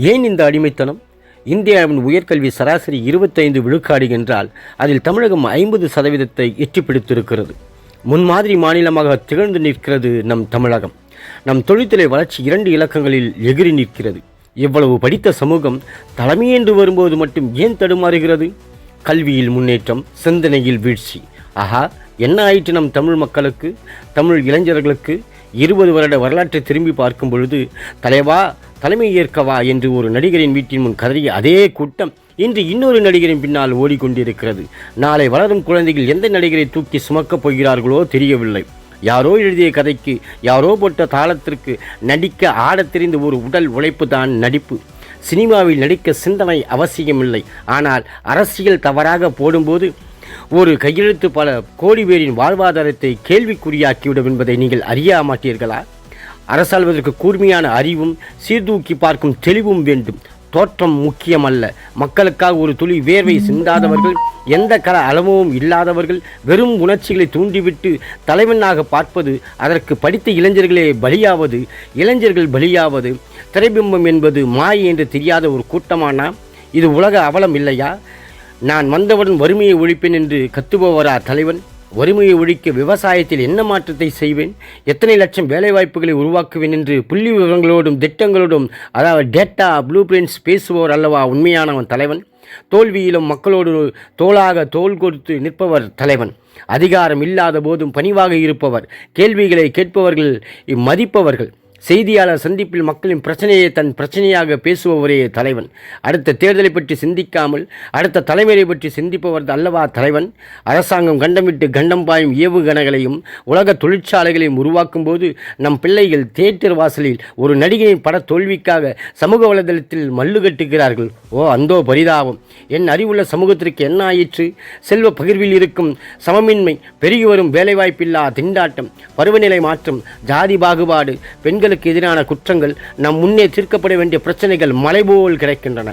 ஏன் இந்த அடிமைத்தனம்? இந்தியாவின் உயர்கல்வி சராசரி இருபத்தைந்து விழுக்காடு என்றால் அதில் தமிழகம் ஐம்பது சதவீதத்தை எட்டி பிடித்திருக்கிறது. முன்மாதிரி மாநிலமாக திகழ்ந்து நிற்கிறது நம் தமிழகம். நம் தொழில்துறை வளர்ச்சி இரண்டு இலக்கங்களில் எகிரி நிற்கிறது. இவ்வளவு படித்த சமூகம் தலைமையென்று வரும்போது மட்டும் ஏன் தடுமாறுகிறது? கல்வியில் முன்னேற்றம் சிந்தனையில் வீழ்ச்சி. ஆஹா என்ன ஆயிற்று நம் தமிழ் மக்களுக்கு தமிழ் இளைஞர்களுக்கு? இருபது வருட வரலாற்றை திரும்பி பார்க்கும் பொழுது தலைவா தலைமை ஏற்கவா என்று ஒரு நடிகரின் வீட்டின் முன் கதறிய அதே கூட்டம் இன்று இன்னொரு நடிகரின் பின்னால் ஓடிக்கொண்டிருக்கிறது. நாளை வளரும் குழந்தைகள் எந்த நடிகரை தூக்கி சுமக்கப் போகிறார்களோ தெரியவில்லை. யாரோ எழுதிய கதைக்கு யாரோ போட்ட தாளத்திற்கு நடிக்க ஆடத் தெரிந்த ஒரு உடல் உழைப்பு தான் நடிப்பு. சினிமாவில் நடிக்க சிந்தனை அவசியமில்லை. ஆனால் அரசியல் தவறாக போடும்போது ஒரு கையெழுத்து பல கோடி பேரின் வாழ்வாதாரத்தை கேள்விக்குறியாக்கிவிடும் என்பதை நீங்கள் அறிய மாட்டீர்களா? அரசாள்வதற்கு கூர்மையான அறிவும் சீர்தூக்கி பார்க்கும் தெளிவும் வேண்டும். தோற்றம் முக்கியமல்ல. மக்களுக்காக ஒரு துளி வேர்வை சிந்தாதவர்கள் எந்த கல அளவும் இல்லாதவர்கள் வெறும் உணர்ச்சிகளை தூண்டிவிட்டு தலைவனாக பார்ப்பது அதற்கு படித்த இளைஞர்களே பலியாவது இளைஞர்கள் பலியாவது திரைபிம்பம் என்பது மாயை என்று தெரியாத ஒரு கூட்டமானா? இது உலக அவலம் இல்லையா? நான் வந்தவுடன் வறுமையை ஒழிப்பேன் என்று கத்துபவரா தலைவன்? வறுமையை ஒழிக்க விவசாயத்தில் என்ன மாற்றத்தை செய்வேன்? எத்தனை லட்சம் வேலைவாய்ப்புகளை உருவாக்குவேன் என்று புள்ளி விவரங்களோடும் திட்டங்களோடும் அதாவது டேட்டா ப்ளூ பிரிண்ட்ஸ் பேசுபவர் அல்லவா உண்மையானவன் தலைவன்? தோல்வியிலும் மக்களோடு தோளாக தோள் கொடுத்து நிற்பவர் தலைவன். அதிகாரம் இல்லாத போதும் பணிவாக இருப்பவர். கேள்விகளை கேட்பவர்கள் மதிப்பவர்கள் செய்தியாளர் சந்திப்பில் மக்களின் பிரச்சனையை தன் பிரச்சனையாக பேசுபவரே தலைவன். அடுத்த தேர்தலை பற்றி சிந்திக்காமல் அடுத்த தலைமையை பற்றி சிந்திப்பவர் அல்லவா தலைவன்? அரசாங்கம் கண்டமிட்டு கண்டம் பாயும் ஏவுகணைகளையும் உலக தொழிற்சாலைகளையும் உருவாக்கும் போது நம் பிள்ளைகள் தியேட்டர் வாசலில் ஒரு நடிகையின் பட தோல்விக்காக சமூக வலைதளத்தில் மல்லு கட்டுகிறார்கள். ஓ அந்தோ பரிதாபம். என் அறிவுள்ள சமூகத்திற்கு என்ன ஆயிற்று? செல்வ பகிர்வில் இருக்கும் சமமின்மை பெருகி வரும் வேலைவாய்ப்பில்லா திண்டாட்டம் பருவநிலை மாற்றம் ஜாதி பாகுபாடு பெண்கள் பெண்களுக்கு எதிரான குற்றங்கள் நம் முன்னே தீர்க்கப்பட வேண்டிய பிரச்சனைகள் மலைபோல் கிடைக்கின்றன.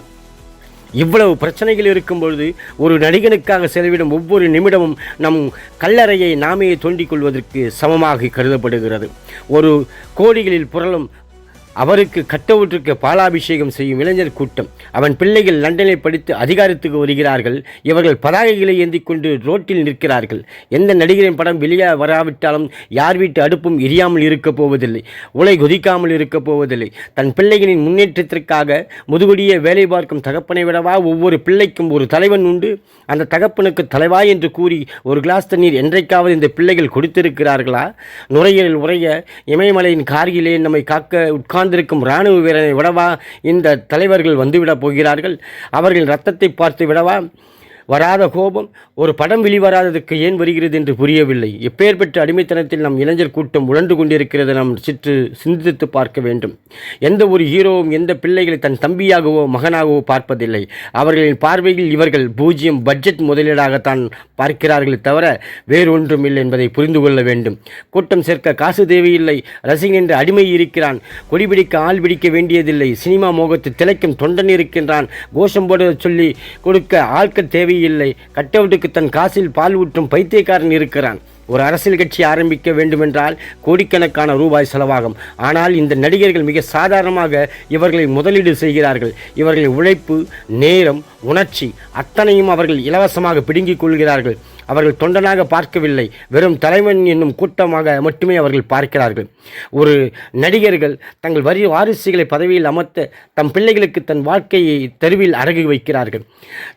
இவ்வளவு பிரச்சனைகள் இருக்கும்பொழுது ஒரு நடிகனுக்காக செலவிடும் ஒவ்வொரு நிமிடமும் நம் கல்லறையை நாமே தோண்டிக் கொள்வதற்கு சமமாக கருதப்படுகிறது. ஒரு கோடிகளில் புரளும் அவருக்கு கட்டவுற்றுக்கு பாலாபிஷேகம் செய்யும் இளைஞர் கூட்டம். அவன் பிள்ளைகள் லண்டனில் படித்து அதிகாரத்துக்கு வருகிறார்கள். இவர்கள் பதாகைகளை ஏந்தி கொண்டு ரோட்டில் நிற்கிறார்கள். எந்த நடிகரின் படம் வெளியே வராவிட்டாலும் யார் வீட்டு அடுப்பும் எரியாமல் இருக்கப் போவதில்லை. உலை கொதிக்காமல் இருக்கப் போவதில்லை. தன் பிள்ளைகளின் முன்னேற்றத்திற்காக முதுகுடிய வேலை பார்க்கும் தகப்பனை விடவா ஒவ்வொரு பிள்ளைக்கும் ஒரு தலைவன் உண்டு. அந்த தகப்பனுக்கு தலைவா என்று கூறி ஒரு கிளாஸ் தண்ணீர் என்றைக்காவது இந்த பிள்ளைகள் கொடுத்திருக்கிறார்களா? நுரையீரல் உறைய இமயமலையின் கார்கிலே நம்மை காக்க உட்கார்ந்து உட்கார்ந்திருக்கும் இராணுவ வீரனை விடவா? இந்த தலைவர்கள் வந்துவிடப் போகிறார்கள். அவர்களின் ரத்தத்தை பார்த்து விடவா வராத கோபம் ஒரு படம் வெளிவராததுக்கு ஏன் வருகிறது என்று புரியவில்லை. எப்பேற்பட்ட அடிமைத்தனத்தில் நம் இளைஞர் கூட்டம் உழன்று கொண்டிருக்கிறது நாம் சிற்று சிந்தித்து பார்க்க வேண்டும். எந்த ஒரு ஹீரோவும் எந்த பிள்ளைகளை தன் தம்பியாகவோ மகனாகவோ பார்ப்பதில்லை. அவர்களின் பார்வையில் இவர்கள் பூஜ்ஜியம் பட்ஜெட் முதலீடாகத்தான் பார்க்கிறார்களே தவிர வேறொன்றும் இல்லை என்பதை புரிந்து கொள்ள வேண்டும். கூட்டம் சேர்க்க காசு தேவையில்லை. ரசிகன் என்று அடிமை இருக்கிறான். கொடிபிடிக்க ஆள் பிடிக்க வேண்டியதில்லை. சினிமா மோகத்தை திளைக்கும் தொண்டன் இருக்கின்றான். கோஷம் போட சொல்லி கொடுக்க ஆட்கள் தேவை இல்லை கட்டவுட்டுக்கு தன் காசில் பால் ஊற்றும் பைத்தியக்காரன் இருக்கிறான். ஒரு அரசியல் கட்சி ஆரம்பிக்க வேண்டுமென்றால் கோடிக்கணக்கான ரூபாய் செலவாகும். ஆனால் இந்த நடிகர்கள் மிக சாதாரணமாக இவர்களை முதலீடு செய்கிறார்கள். இவர்களின் உழைப்பு நேரம் உணர்ச்சி அத்தனையும் அவர்கள் இலவசமாக பிடுங்கிக் கொள்கிறார்கள். அவர்கள் தொண்டனாக பார்க்கவில்லை. வெறும் தலைவன் என்னும் கூட்டமாக மட்டுமே அவர்கள் பார்க்கிறார்கள். ஒரு நடிகர்கள் தங்கள் வரி வாரிசுகளை பதவியில் அமர்த்த தம் பிள்ளைகளுக்கு தன் வாழ்க்கையை தெருவில் அடகு வைக்கிறார்கள்.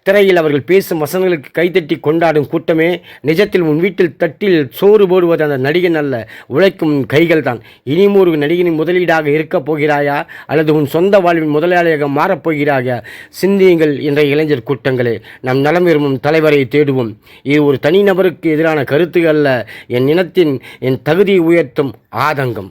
திரையில் அவர்கள் பேசும் வசனங்களுக்கு கைதட்டி கொண்டாடும் கூட்டமே நிஜத்தில் உன் வீட்டில் தட்டில் சோறு போடுவது அந்த நடிகன் அல்ல உழைக்கும் கைகள் தான் இனியும் ஒரு நடிகனின் முதலீடாக இருக்கப் போகிறாயா? அல்லது உன் சொந்த வாழ்வின் முதலாளியாக மாறப்போகிறாயா சிந்தியுங்கள் என்ற இளைஞர் கூட்டங்களே. நம் நலம் விரும்பும் தலைவரை தேடுவோம். இது ஒரு தனிநபருக்கு எதிரான கருத்துகளில் என் இனத்தின் என் தகுதியை உயர்த்தும் ஆதங்கம்.